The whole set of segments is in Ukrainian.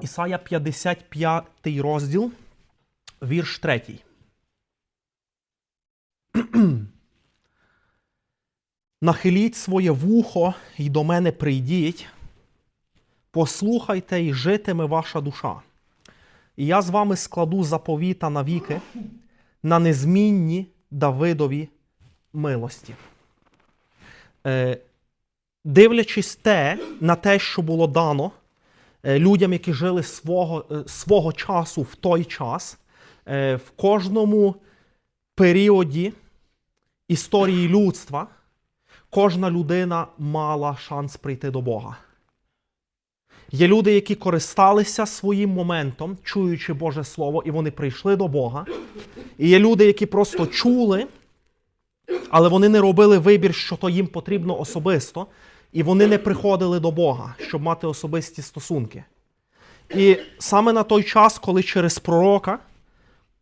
Ісая 55 розділ, вірш 3. Нахиліть своє вухо і до мене прийдіть, послухайте, і житиме ваша душа. І я з вами складу заповіта навіки на незмінні Давидові милості. Е, дивлячись те, на те, що було дано людям, які жили свого, е, свого часу в той час, е, в кожному періоді історії людства, кожна людина мала шанс прийти до Бога. Є люди, які користалися своїм моментом, чуючи Боже Слово, і вони прийшли до Бога. І є люди, які просто чули, але вони не робили вибір, що то їм потрібно особисто, і вони не приходили до Бога, щоб мати особисті стосунки. І саме на той час, коли через пророка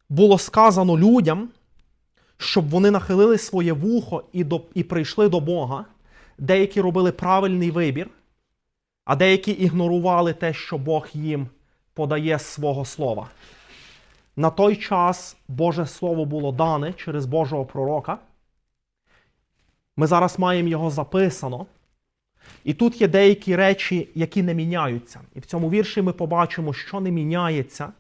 було сказано людям, щоб вони нахилили своє вухо і, до, і прийшли до Бога, деякі робили правильний вибір, а деякі ігнорували те, що Бог їм подає свого слова. На той час Боже Слово було дане через Божого пророка. Ми зараз маємо його записано. І тут є деякі речі, які не міняються. І в цьому вірші ми побачимо, що не міняється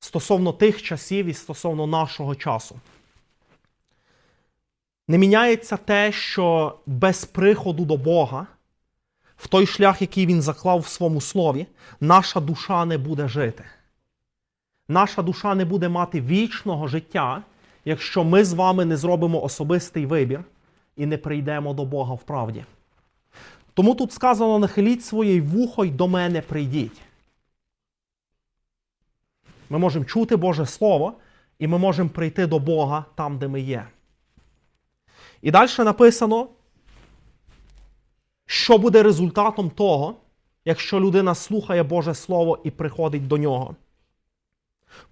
стосовно тих часів і стосовно нашого часу. Не міняється те, що без приходу до Бога, в той шлях, який Він заклав в своєму слові, наша душа не буде жити. Наша душа не буде мати вічного життя, якщо ми з вами не зробимо особистий вибір і не прийдемо до Бога в правді. Тому тут сказано: нахиліть своє вухо й до мене прийдіть. Ми можемо чути Боже Слово, і ми можемо прийти до Бога там, де ми є. І далі написано, що буде результатом того, якщо людина слухає Боже Слово і приходить до нього.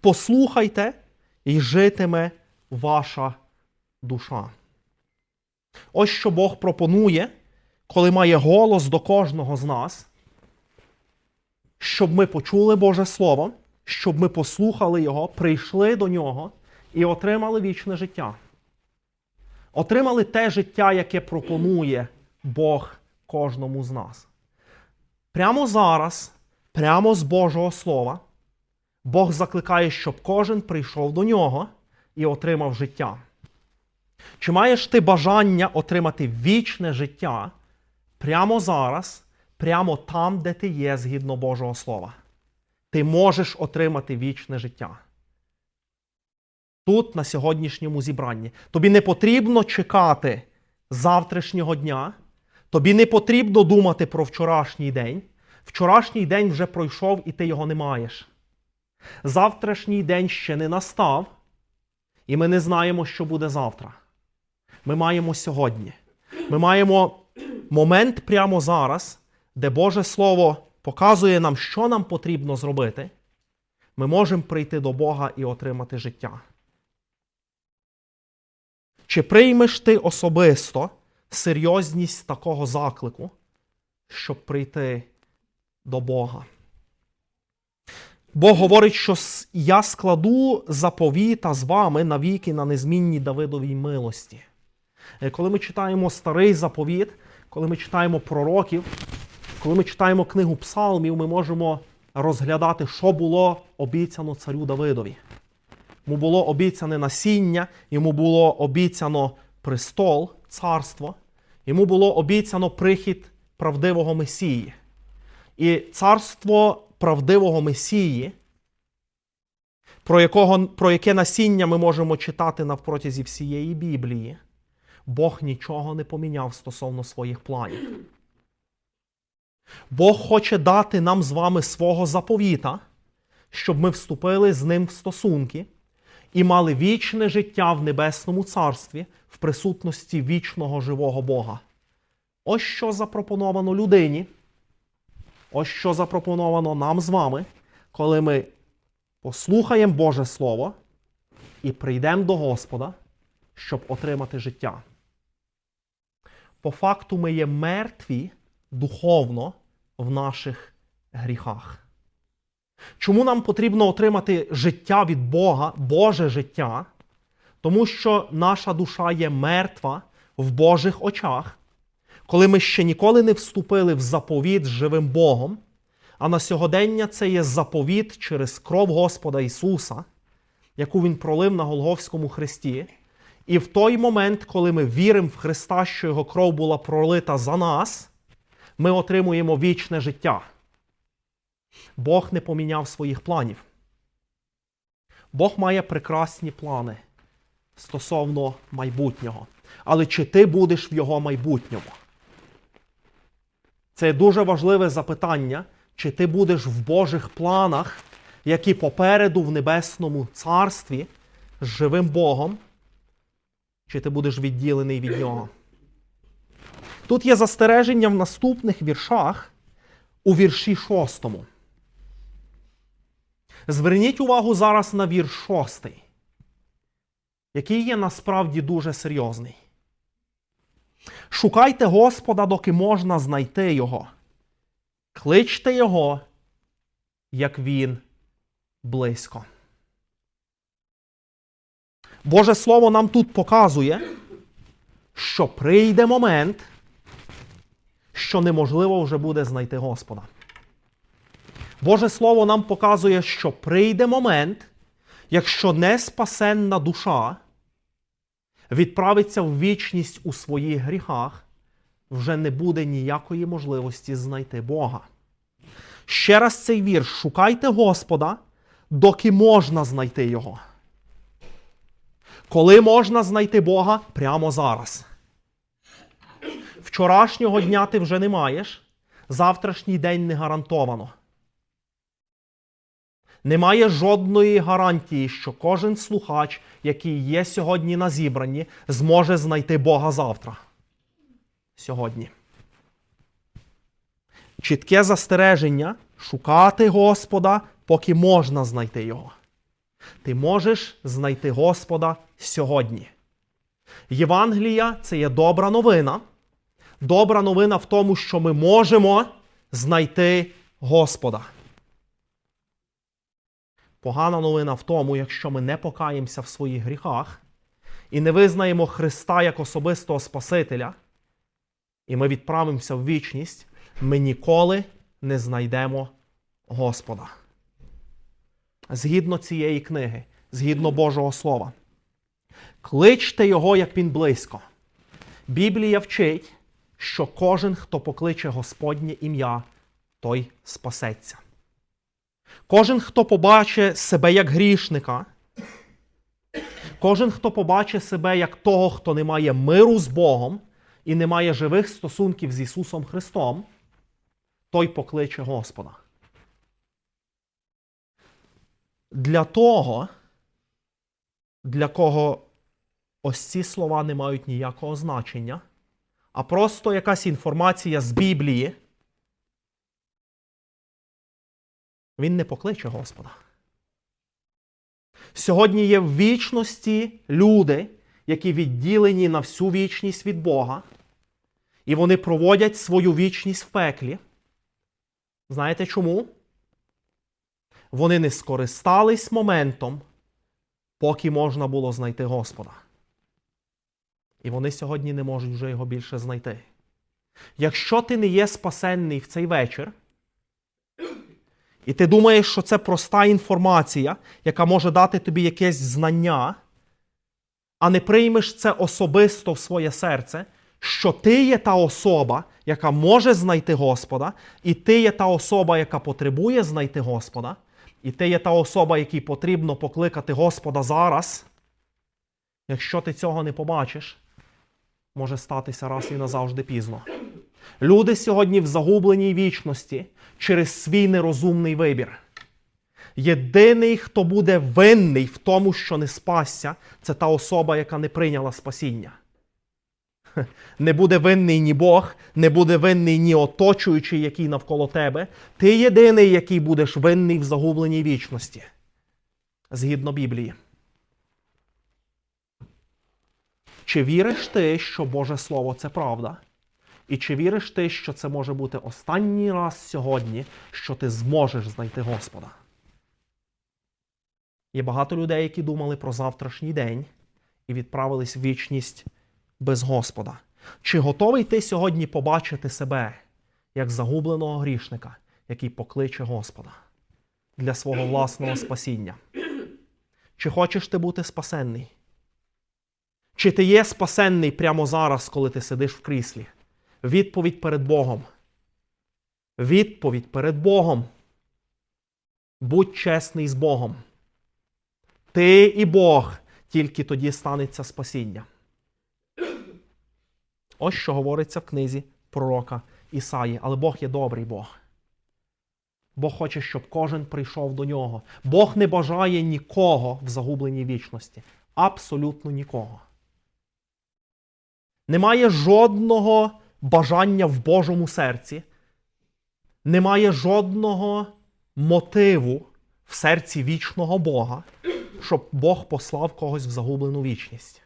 Послухайте, і житиме ваша душа. Ось що Бог пропонує, коли має голос до кожного з нас, щоб ми почули Боже Слово, щоб ми послухали Його, прийшли до Нього і отримали вічне життя. Отримали те життя, яке пропонує Бог кожному з нас. Прямо зараз, прямо з Божого Слова, Бог закликає, щоб кожен прийшов до нього і отримав життя. Чи маєш ти бажання отримати вічне життя прямо зараз, прямо там, де ти є, згідно Божого Слова? Ти можеш отримати вічне життя. Тут, на сьогоднішньому зібранні. Тобі не потрібно чекати завтрашнього дня, тобі не потрібно думати про вчорашній день. Вчорашній день вже пройшов і ти його не маєш. Завтрашній день ще не настав, і ми не знаємо, що буде завтра. Ми маємо сьогодні. Ми маємо момент прямо зараз, де Боже Слово показує нам, що нам потрібно зробити. Ми можемо прийти до Бога і отримати життя. Чи приймеш ти особисто серйозність такого заклику, щоб прийти до Бога? Бог говорить, що я складу заповіта з вами навіки на незмінній Давидовій милості. Е, Коли ми читаємо старий заповіт, коли ми читаємо пророків, коли ми читаємо книгу псалмів, ми можемо розглядати, що було обіцяно царю Давидові. Йому було обіцяне насіння, йому було обіцяно престол, царство, йому було обіцяно прихід правдивого Месії. І царство правдивого Месії, про, якого, про яке насіння ми можемо читати навпротязі всієї Біблії, Бог нічого не поміняв стосовно своїх планів. Бог хоче дати нам з вами свого заповіта, щоб ми вступили з ним в стосунки і мали вічне життя в небесному царстві в присутності вічного живого Бога. Ось що запропоновано людині. Ось що запропоновано нам з вами, коли ми послухаємо Боже Слово і прийдемо до Господа, щоб отримати життя. По факту ми є мертві духовно в наших гріхах. Чому нам потрібно отримати життя від Бога, Боже життя? Тому що наша душа є мертва в Божих очах, коли ми ще ніколи не вступили в заповіт з живим Богом, а на сьогодення це є заповіт через кров Господа Ісуса, яку Він пролив на Голговському хресті. І в той момент, коли ми віримо в Христа, що Його кров була пролита за нас, ми отримуємо вічне життя. Бог не поміняв своїх планів. Бог має прекрасні плани стосовно майбутнього. Але чи ти будеш в його майбутньому? Це дуже важливе запитання, чи ти будеш в Божих планах, які попереду в небесному царстві з живим Богом, чи ти будеш відділений від нього. Тут є застереження в наступних віршах у вірші шостому. Зверніть увагу зараз на вірш шостий, який є насправді дуже серйозний. Шукайте Господа, доки можна знайти Його. Кличте Його, як Він близько. Боже Слово нам тут показує, що прийде момент, що неможливо вже буде знайти Господа. Боже Слово нам показує, що прийде момент, якщо не спасенна душа відправиться в вічність у своїх гріхах, вже не буде ніякої можливості знайти Бога. Ще раз цей вірш: шукайте Господа, доки можна знайти Його. Коли можна знайти Бога прямо зараз. Вчорашнього дня ти вже не маєш, завтрашній день не гарантовано. Немає жодної гарантії, що кожен слухач, який є сьогодні на зібранні, зможе знайти Бога завтра. Сьогодні. Чітке застереження шукати Господа, поки можна знайти Його. Ти можеш знайти Господа сьогодні. Євангелія це є добра новина. Добра новина в тому, що ми можемо знайти Господа. Погана новина в тому, якщо ми не покаємося в своїх гріхах і не визнаємо Христа як особистого Спасителя, і ми відправимося в вічність, ми ніколи не знайдемо Господа. Згідно цієї книги, згідно Божого Слова. Кличте Його, як Він близько. Біблія вчить, що кожен, хто покличе Господнє ім'я, той спасеться. Кожен, хто побачить себе як грішника, кожен, хто побачить себе як того, хто не має миру з Богом і не має живих стосунків з Ісусом Христом, той покличе Господа. Для того, для кого ось ці слова не мають ніякого значення, а просто якась інформація з Біблії. Він не покличе Господа. Сьогодні є в вічності люди, які відділені на всю вічність від Бога, і вони проводять свою вічність в пеклі. Знаєте чому? Вони не скористались моментом, поки можна було знайти Господа. І вони сьогодні не можуть вже його більше знайти. Якщо ти не є спасенний в цей вечір, і ти думаєш, що це проста інформація, яка може дати тобі якесь знання, а не приймеш це особисто в своє серце, що ти є та особа, яка може знайти Господа, і ти є та особа, яка потребує знайти Господа, і ти є та особа, якій потрібно покликати Господа зараз. Якщо ти цього не побачиш, може статися раз і назавжди пізно. Люди сьогодні в загубленій вічності через свій нерозумний вибір. Єдиний, хто буде винний в тому, що не спасся, це та особа, яка не прийняла спасіння. Не буде винний ні Бог, не буде винний ні оточуючий, який навколо тебе. Ти єдиний, який будеш винний в загубленій вічності. Згідно Біблії. Чи віриш ти, що Боже Слово це правда? І чи віриш ти, що це може бути останній раз сьогодні, що ти зможеш знайти Господа? Є багато людей, які думали про завтрашній день і відправились в вічність без Господа. Чи готовий ти сьогодні побачити себе як загубленого грішника, який покличе Господа для свого власного спасіння? Чи хочеш ти бути спасенний? Чи ти є спасенний прямо зараз, коли ти сидиш в кріслі? Відповідь перед Богом. Відповідь перед Богом. Будь чесний з Богом. Ти і Бог, тільки тоді станеться спасіння. Ось що говориться в книзі пророка Ісаї. Але Бог є добрий Бог. Бог хоче, щоб кожен прийшов до нього. Бог не бажає нікого в загубленій вічності. Абсолютно нікого. Немає жодного бажання в Божому серці, немає жодного мотиву в серці вічного Бога, щоб Бог послав когось в загублену вічність.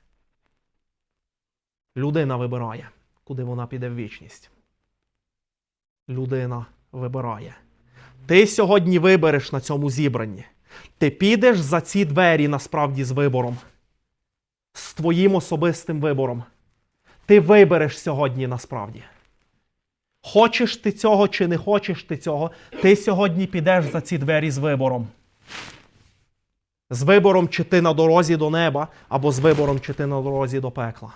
Людина вибирає, куди вона піде в вічність. Людина вибирає. Ти сьогодні вибереш на цьому зібранні. Ти підеш за ці двері насправді з вибором, з твоїм особистим вибором. Ти вибереш сьогодні насправді. Хочеш ти цього чи не хочеш ти цього, ти сьогодні підеш за ці двері з вибором. З вибором, чи ти на дорозі до неба, або з вибором, чи ти на дорозі до пекла.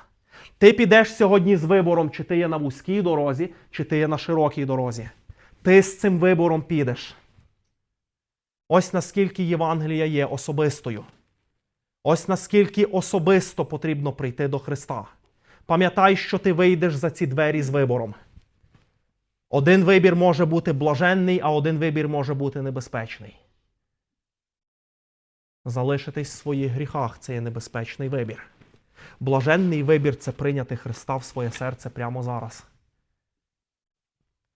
Ти підеш сьогодні з вибором, чи ти є на вузькій дорозі, чи ти є на широкій дорозі. Ти з цим вибором підеш. Ось наскільки Євангелія є особистою. Ось наскільки особисто потрібно прийти до Христа. Пам'ятай, що ти вийдеш за ці двері з вибором. Один вибір може бути блаженний, а один вибір може бути небезпечний. Залишитись в своїх гріхах це є небезпечний вибір. Блаженний вибір це прийняти Христа в своє серце прямо зараз.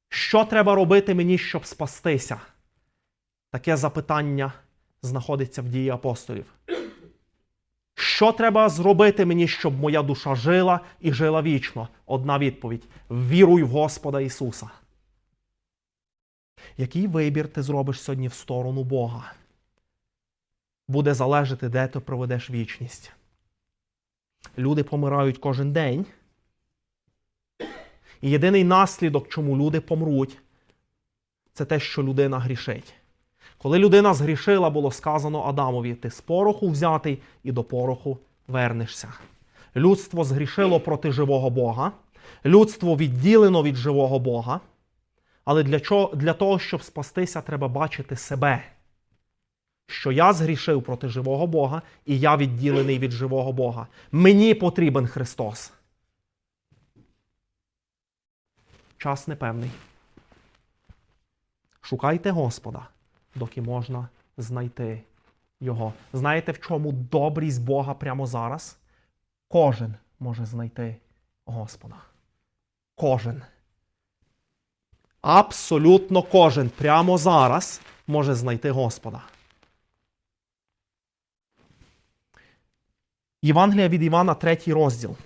Що треба робити мені, щоб спастися? Таке запитання знаходиться в дії апостолів. Що треба зробити мені, щоб моя душа жила і жила вічно? Одна відповідь: віруй в Господа Ісуса. Який вибір ти зробиш сьогодні в сторону Бога? Буде залежати, де ти проведеш вічність. Люди помирають кожен день. І єдиний наслідок, чому люди помруть, це те, що людина грішить. Коли людина згрішила, було сказано Адамові: ти з пороху взятий і до пороху вернешся. Людство згрішило проти живого Бога, людство відділено від живого Бога. Але для, чого, для того, щоб спастися, треба бачити себе. Що я згрішив проти живого Бога, і я відділений від живого Бога. Мені потрібен Христос. Час непевний. Шукайте Господа, доки можна знайти Його. Знаєте, в чому добрість Бога прямо зараз? Кожен може знайти Господа. Кожен. Абсолютно кожен прямо зараз може знайти Господа. Євангелія від Івана, третій розділ.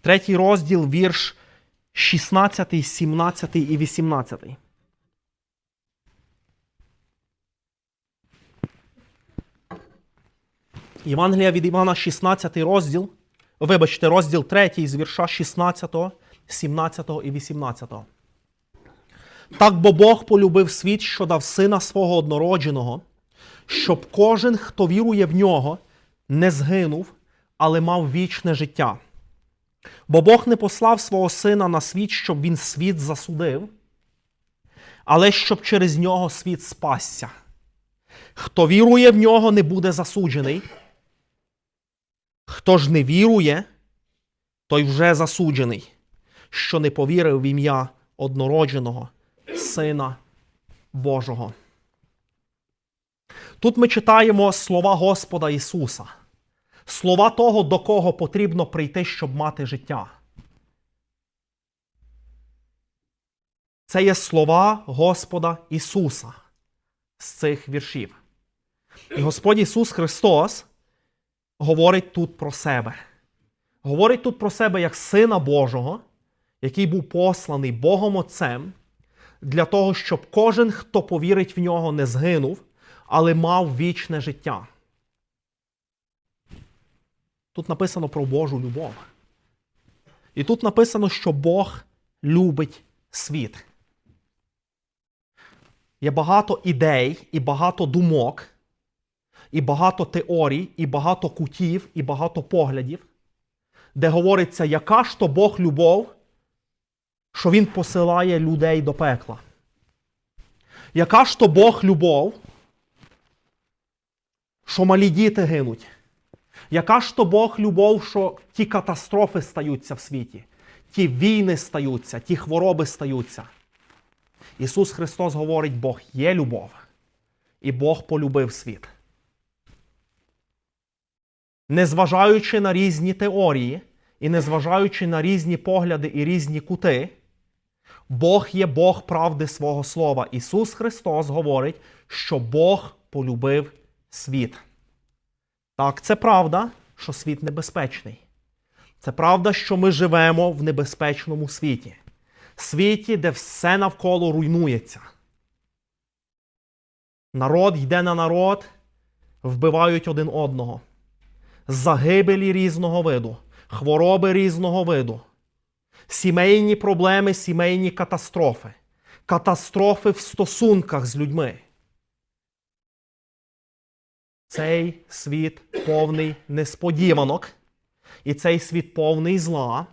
Третій розділ, вірш 16, 17 і 18. Євангелія від Івана, 16 розділ. Вибачте, розділ 3 з вірша 16, 17 і 18. Так бо Бог полюбив світ, що дав сина свого однородженого, щоб кожен, хто вірує в нього, не згинув, але мав вічне життя. Бо Бог не послав свого сина на світ, щоб він світ засудив, але щоб через нього світ спасся. Хто вірує в нього, не буде засуджений. Хто ж не вірує, той вже засуджений, що не повірив в ім'я однородженого Сина Божого. Тут ми читаємо слова Господа Ісуса, слова того, до кого потрібно прийти, щоб мати життя. Це є слова Господа Ісуса з цих віршів. І Господь Ісус Христос говорить тут про себе. Говорить тут про себе як Сина Божого, який був посланий Богом Отцем, для того, щоб кожен, хто повірить в нього, не згинув, але мав вічне життя. Тут написано про Божу любов. І тут написано, що Бог любить світ. Є багато ідей і багато думок, і багато теорій, і багато кутів, і багато поглядів, де говориться, яка ж то Бог любов, що Він посилає людей до пекла. Яка ж то Бог любов, що малі діти гинуть? Яка ж то Бог любов, що ті катастрофи стаються в світі, ті війни стаються, ті хвороби стаються? Ісус Христос говорить, Бог є любов, і Бог полюбив світ. Незважаючи на різні теорії і незважаючи на різні погляди і різні кути, Бог є Бог правди свого слова. Ісус Христос говорить, що Бог полюбив світ. Так, це правда, що світ небезпечний. Це правда, що ми живемо в небезпечному світі. Світі, де все навколо руйнується. Народ йде на народ, вбивають один одного. Загибелі різного виду, хвороби різного виду, сімейні проблеми, сімейні катастрофи, катастрофи в стосунках з людьми. Цей світ повний несподіванок, і цей світ повний зла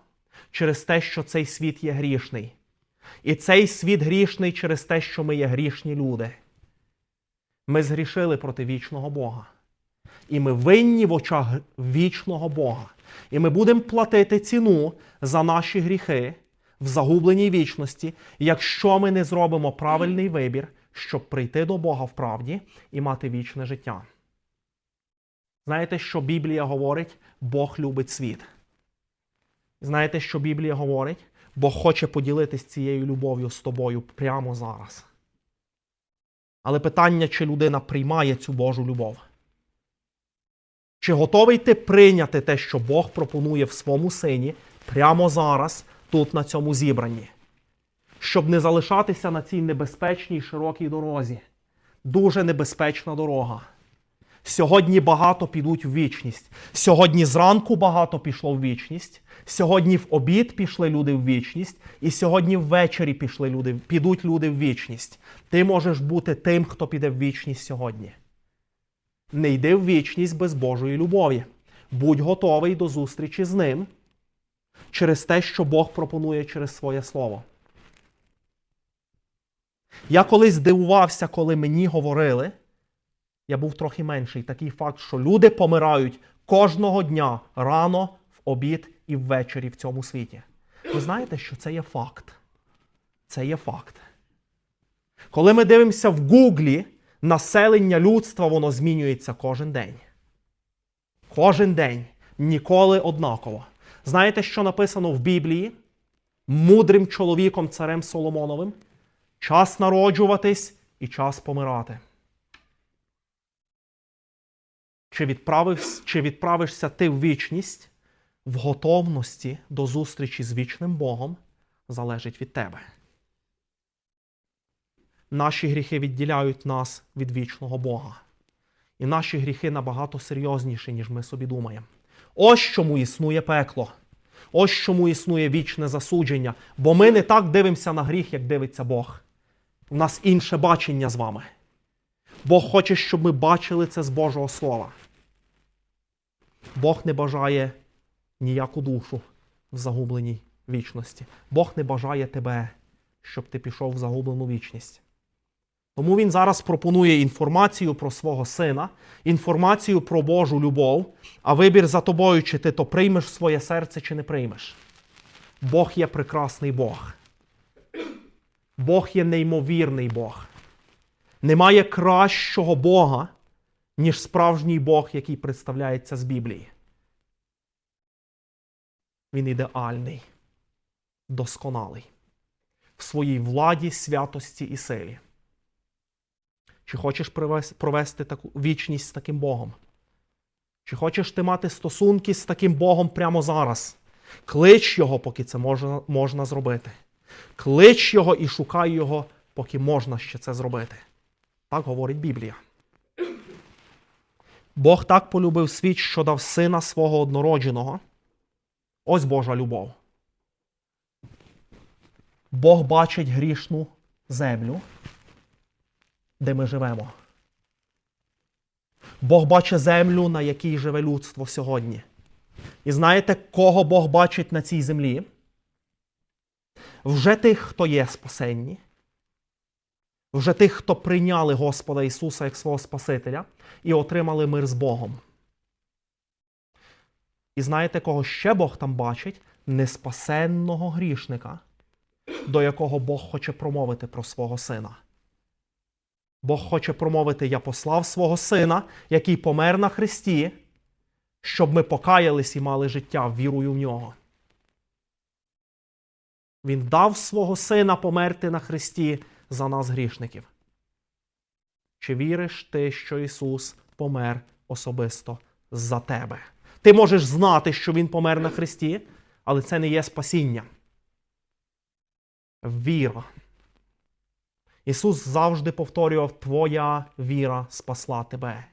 через те, що цей світ є грішний. І цей світ грішний через те, що ми є грішні люди. Ми згрішили проти вічного Бога. І ми винні в очах вічного Бога. І ми будемо платити ціну за наші гріхи в загубленій вічності, якщо ми не зробимо правильний вибір, щоб прийти до Бога в правді і мати вічне життя. Знаєте, що Біблія говорить? Бог любить світ. Знаєте, що Біблія говорить? Бог хоче поділитись цією любов'ю з тобою прямо зараз. Але питання, чи людина приймає цю Божу любов? Чи готовий ти прийняти те, що Бог пропонує в своєму сині прямо зараз, тут, на цьому зібранні? Щоб не залишатися на цій небезпечній широкій дорозі. Дуже небезпечна дорога. Сьогодні багато підуть в вічність. Сьогодні зранку багато пішло в вічність. Сьогодні в обід пішли люди в вічність, і сьогодні ввечері пішли люди, підуть люди в вічність. Ти можеш бути тим, хто піде в вічність сьогодні. Не йди в вічність без Божої любові. Будь готовий до зустрічі з ним через те, що Бог пропонує через своє слово. Я колись здивувався, коли мені говорили. Я був трохи менший. Такий факт, що люди помирають кожного дня рано, в обід і ввечері в цьому світі. Ви знаєте, що це є факт. Це є факт. Коли ми дивимося в Гуглі, населення людства воно змінюється кожен день. Кожен день. Ніколи однаково. Знаєте, що написано в Біблії? Мудрим чоловіком царем Соломоновим? Час народжуватись і час помирати. Чи, відправився, чи відправишся ти в вічність в готовності до зустрічі з вічним Богом залежить від тебе. Наші гріхи відділяють нас від вічного Бога. І наші гріхи набагато серйозніші, ніж ми собі думаємо. Ось чому існує пекло. Ось чому існує вічне засудження. Бо ми не так дивимося на гріх, як дивиться Бог. У нас інше бачення з вами. Бог хоче, щоб ми бачили це з Божого Слова. Бог не бажає ніяку душу в загубленій вічності. Бог не бажає тебе, щоб ти пішов в загублену вічність. Тому він зараз пропонує інформацію про свого сина, інформацію про Божу любов, а вибір за тобою, чи ти то приймеш своє серце, чи не приймеш. Бог є прекрасний Бог. Бог є неймовірний Бог. Немає кращого Бога, ніж справжній Бог, який представляється з Біблії. Він ідеальний, досконалий в своїй владі, святості і силі. Чи хочеш провести таку вічність з таким Богом? Чи хочеш ти мати стосунки з таким Богом прямо зараз? Клич його, поки це можна, можна зробити. Клич його і шукай його, поки можна ще це зробити. Так говорить Біблія. Бог так полюбив світ, що дав сина свого однородженого. Ось Божа любов. Бог бачить грішну землю, де ми живемо. Бог бачить землю, на якій живе людство сьогодні. І знаєте, кого Бог бачить на цій землі? Вже тих, хто є спасенні, вже тих, хто прийняли Господа Ісуса як свого Спасителя і отримали мир з Богом. І знаєте, кого ще Бог там бачить? Неспасенного грішника, до якого Бог хоче промовити про свого сина. Бог хоче промовити: Я послав свого сина, який помер на Христі, щоб ми покаялись і мали життя вірою в нього. Він дав свого сина померти на Христі за нас грішників. Чи віриш ти, що Ісус помер особисто за тебе? Ти можеш знати, що Він помер на Христі, але це не є спасіння. Віра. Ісус завжди повторював: Твоя віра спасла тебе.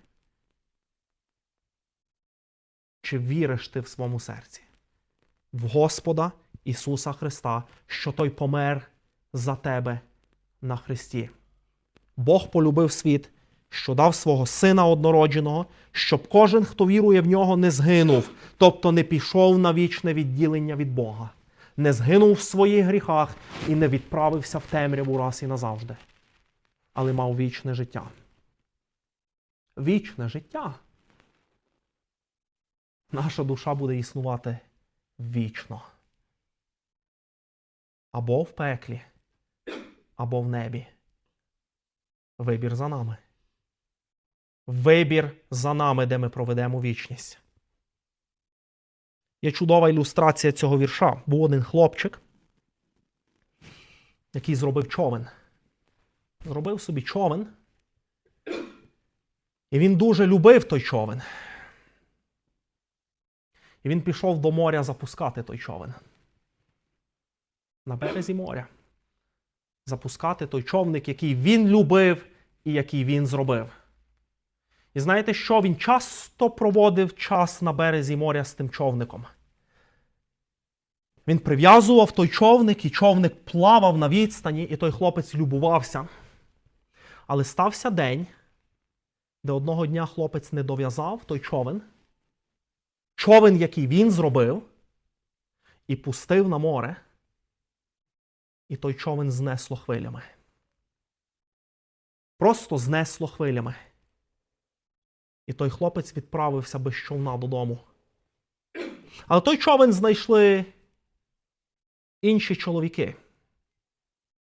Чи віриш ти в своєму серці? В Господа Ісуса Христа, що Той помер за тебе на Христі. Бог полюбив світ, що дав свого Сина однородженого, щоб кожен, хто вірує в нього, не згинув, тобто не пішов на вічне відділення від Бога, не згинув в своїх гріхах і не відправився в темряву раз і назавжди, але мав вічне життя. Вічне життя. Наша душа буде існувати вічно. Або в пеклі, або в небі. Вибір за нами. Вибір за нами, де ми проведемо вічність. Є чудова ілюстрація цього вірша. Був один хлопчик, який зробив човен. Зробив собі човен. І він дуже любив той човен. І він пішов до моря запускати той човен. На березі моря. Запускати той човник, який він любив і який він зробив. І знаєте що? Він часто проводив час на березі моря з тим човником. Він прив'язував той човник, і човник плавав на відстані, і той хлопець любувався. Але стався день, де одного дня хлопець не дов'язав той човен, човен, який він зробив, і пустив на море, і той човен знесло хвилями. Просто знесло хвилями. І той хлопець відправився без човна додому. Але той човен знайшли інші чоловіки,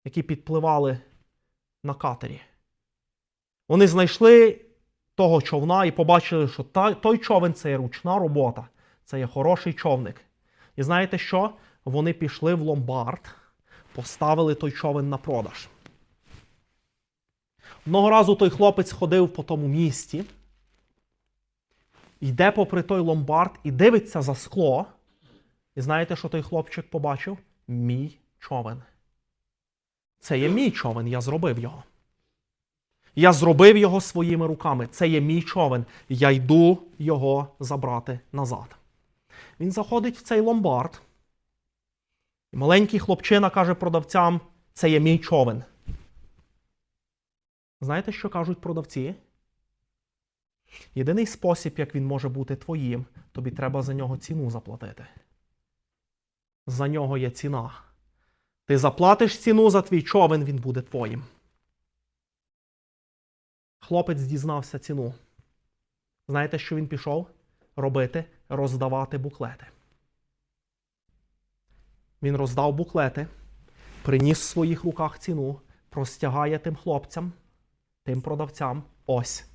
які підпливали на катері. Вони знайшли того човна і побачили, що той човен це є ручна робота, це є хороший човник. І знаєте що? Вони пішли в ломбард, поставили той човен на продаж. Одного разу той хлопець ходив по тому місті, йде попри той ломбард і дивиться за скло. І знаєте, що той хлопчик побачив? Мій човен. Це є мій човен, я зробив його. Я зробив його своїми руками. Це є мій човен. Я йду його забрати назад. Він заходить в цей ломбард. Маленький хлопчина каже продавцям: це є мій човен. Знаєте, що кажуть продавці? Єдиний спосіб, як він може бути твоїм, тобі треба за нього ціну заплатити. За нього є ціна. Ти заплатиш ціну за твій човен, він буде твоїм. Хлопець дізнався ціну. Знаєте, що він пішов робити? Роздавати буклети. Він роздав буклети, приніс в своїх руках ціну, простягає тим хлопцям, тим продавцям. Ось.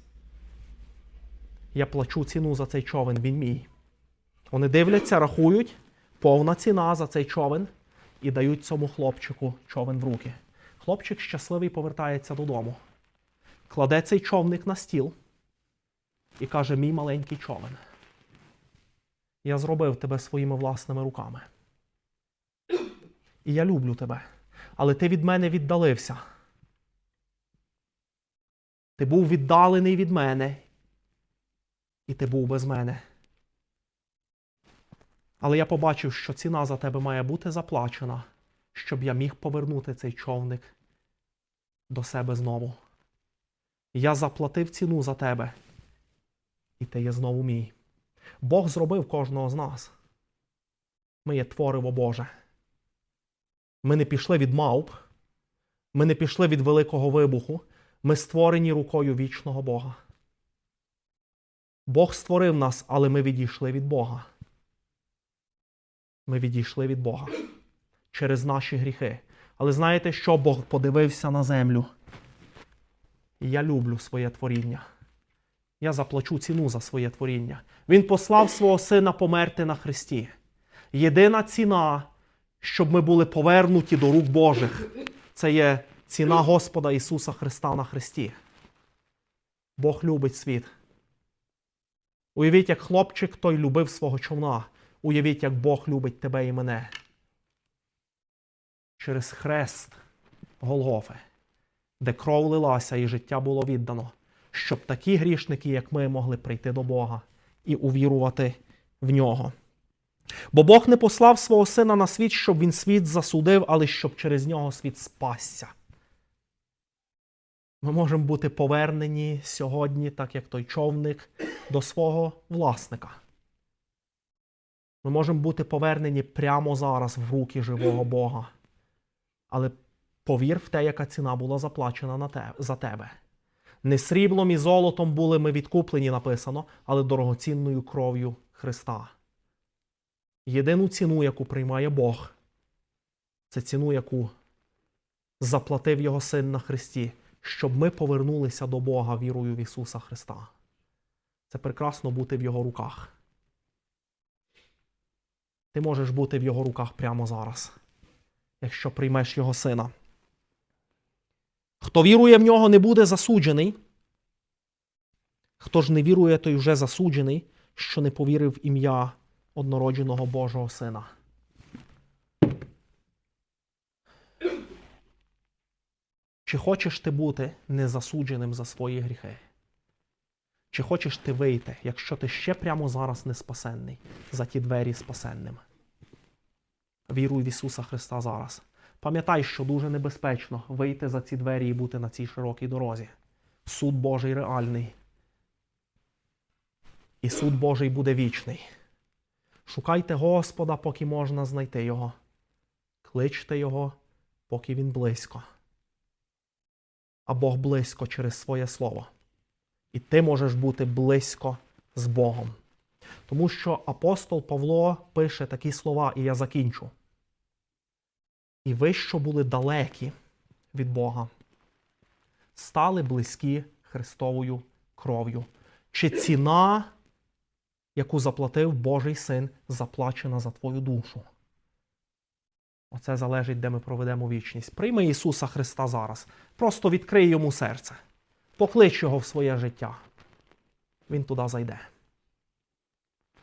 Я плачу ціну за цей човен, він мій. Вони дивляться, рахують, повна ціна за цей човен і дають цьому хлопчику човен в руки. Хлопчик щасливий повертається додому. кладе цей човник на стіл і каже: Мій маленький човен. Я зробив тебе своїми власними руками. І я люблю тебе. Але ти від мене віддалився. Ти був віддалений від мене, і ти був без мене. Але я побачив, що ціна за тебе має бути заплачена, щоб я міг повернути цей човник до себе знову. Я заплатив ціну за тебе, і ти є знову мій. Бог зробив кожного з нас. Ми є твориво Боже. Ми не пішли від мавп, ми не пішли від великого вибуху, ми створені рукою вічного Бога. Бог створив нас, але ми відійшли від Бога. Ми відійшли від Бога через наші гріхи. Але знаєте, що Бог подивився на землю? Я люблю своє творіння. Я заплачу ціну за своє творіння. Він послав свого сина померти на Христі. Єдина ціна, щоб ми були повернуті до рук Божих, це є ціна Господа Ісуса Христа на Христі. Бог любить світ. Уявіть, як хлопчик той любив свого човна. Уявіть, як Бог любить тебе і мене. Через хрест Голгофи, де кров лилася і життя було віддано, щоб такі грішники, як ми, могли прийти до Бога і увірувати в нього. Бо Бог не послав свого сина на світ, щоб він світ засудив, але щоб через нього світ спасся. Ми можемо бути повернені сьогодні, так як той човник, до свого власника. Ми можемо бути повернені прямо зараз в руки живого Бога. Але повір в те, яка ціна була заплачена на те, за тебе. Не сріблом і золотом були ми відкуплені, написано, але дорогоцінною кров'ю Христа. Єдину ціну, яку приймає Бог, це ціну, яку заплатив Його Син на Христі, щоб ми повернулися до Бога вірою в Ісуса Христа. Це прекрасно бути в Його руках. Ти можеш бути в Його руках прямо зараз, якщо приймеш Його Сина. Хто вірує в нього, не буде засуджений. Хто ж не вірує, той вже засуджений, що не повірив в ім'я однородженого Божого Сина. Чи хочеш ти бути незасудженим за свої гріхи? Чи хочеш ти вийти, якщо ти ще прямо зараз не спасенний, за ті двері спасенним? Віруй в Ісуса Христа зараз. Пам'ятай, що дуже небезпечно вийти за ці двері і бути на цій широкій дорозі. Суд Божий реальний. І суд Божий буде вічний. Шукайте Господа, поки можна знайти Його. Кличте Його, поки Він близько. А Бог близько через своє слово. І ти можеш бути близько з Богом. Тому що апостол Павло пише такі слова, і я закінчу. І ви, що були далекі від Бога, стали близькі Христовою кров'ю. Чи ціна, яку заплатив Божий син, заплачена за твою душу? Оце залежить, де ми проведемо вічність. Прийми Ісуса Христа зараз. Просто відкрий йому серце. Поклич його в своє життя. Він туди зайде.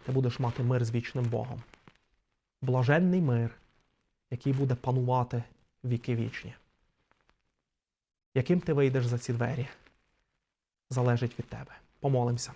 Ти будеш мати мир з вічним Богом. Блаженний мир, який буде панувати віки вічні. Яким ти вийдеш за ці двері, залежить від тебе. Помолимося.